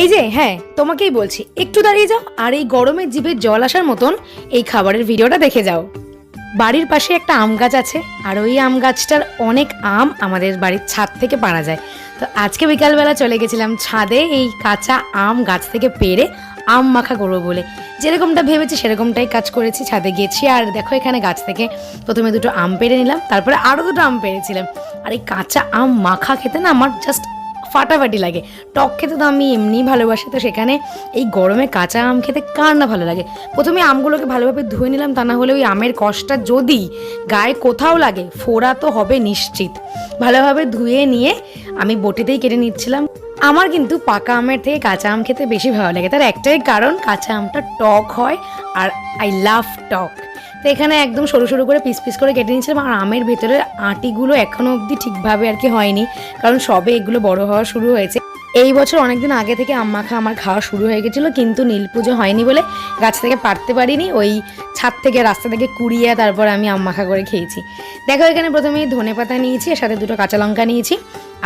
এই যে হ্যাঁ তোমাকেই বলছি, একটু দাঁড়িয়ে যাও আর এই গরমে জিভে জল আসার মতন এই খাবারের ভিডিওটা দেখে যাও। বাড়ির পাশে একটা আম গাছ আছে আর ওই আম গাছটার অনেক আম আমাদের বাড়ির ছাদ থেকে পাড়া যায়। তো আজকে বিকালবেলা চলে গেছিলাম ছাদে এই কাঁচা আম গাছ থেকে পেরে আম মাখা করব বলে। যেরকমটা ভেবেছি সেরকমটাই কাজ করেছি, ছাদে গেছি আর দেখো এখানে গাছ থেকে প্রথমে দুটো আম পেরে নিলাম, তারপরে আরও দুটো আম পেরেছিলাম। আর এই কাঁচা আম মাখা খেতে না আমার জাস্ট ফাটাফাটি লাগে। টক খেতে তো আমি এমনিই ভালোবাসি, তো সেখানে এই গরমে কাঁচা আম খেতে কার না ভালো লাগে? প্রথমে আমগুলোকে ভালোভাবে ধুয়ে নিলাম, তা না হলে ওই আমের কষটা যদি গায়ে কোথাও লাগে, ফোড়া তো হবে নিশ্চিত। ভালোভাবে ধুয়ে নিয়ে আমি বটিতেই কেটে নিচ্ছিলাম। আমার কিন্তু পাকা আমের থেকে কাঁচা আম খেতে বেশি ভালো লাগে। তার একটাই কারণ, কাঁচা আমটা টক হয় আর আই লাভ টক। তো এখানে একদম সরু সরু করে পিস পিস করে কেটে নিয়েছিলাম আর আমের ভেতরের আটিগুলো এখনও অবধি ঠিকভাবে আর কি হয়নি, কারণ সবে এগুলো বড় হওয়া শুরু হয়েছে। এই বছর অনেকদিন আগে থেকে আম মাখা আমার খাওয়া শুরু হয়ে গেছিল, কিন্তু নীল পুজো হয়নি বলে গাছ থেকে পারতে পারিনি, ওই ছাদ থেকে, রাস্তা থেকে কুড়িয়ে তারপর আমি আম মাখা করে খেয়েছি। দেখো, এখানে প্রথমে ধনে পাতা নিয়েছি, এর সাথে দুটো কাঁচা লঙ্কা নিয়েছি,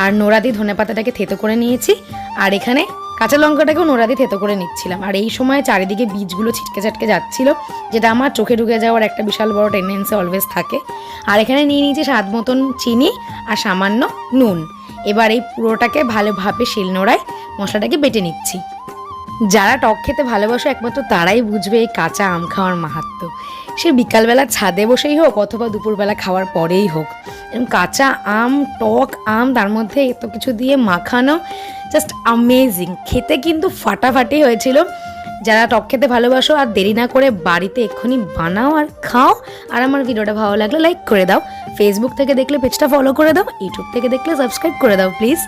আর নোড়া দিয়ে ধনে পাতাটাকে থেতো করে নিয়েছি, আর এখানে কাঁচা লঙ্কাটাকেও নোড়া দিয়ে থেতো করে নিচ্ছিলাম। আর এই সময় চারিদিকে বীজগুলো ছিটকে ছাটকে যাচ্ছিল, যেটা আমার চোখে ঢুকে যাওয়ার একটা বিশাল বড় টেন্ডেন্সি অলওয়েজ থাকে। আর এখানে নিয়ে নিয়েছি স্বাদ মতন চিনি আর সামান্য নুন। এবার এই পুরোটাকে ভালোভাবে শিলনোড়ায় মশলাটাকে বেটে নিচ্ছি। যারা টক খেতে ভালোবাসো, একমাত্র তারাই বুঝবে এই কাঁচা আম খাওয়ার মাহাত্ম সে বিকালবেলা ছাদে বসেই হোক অথবা দুপুরবেলা খাওয়ার পরেই হোক এরকম কাঁচা আম, টক আম, তার মধ্যে এত কিছু দিয়ে মাখানো জাস্ট আমেজিং খেতে কিন্তু ফাটাফাটি হয়েছিল। যারা টক খেতে ভালোবাসো আর দেরি না করে বাড়িতে এক্ষুনি বানাও আর খাও। আর আমার ভিডিওটা ভালো লাগলে লাইক করে দাও। ফেসবুক থেকে দেখলে পেজটা ফলো করে দাও। ইউটিউব থেকে দেখলে সাবস্ক্রাইব করে দাও প্লিজ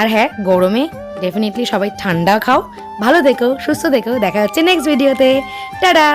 আর হ্যাঁ গরমে ডেফিনেটলি সবাই ঠান্ডা খাও। ভালো থেকো, সুস্থ থেকো। দেখা হচ্ছে নেক্সট ভিডিওতে টাটা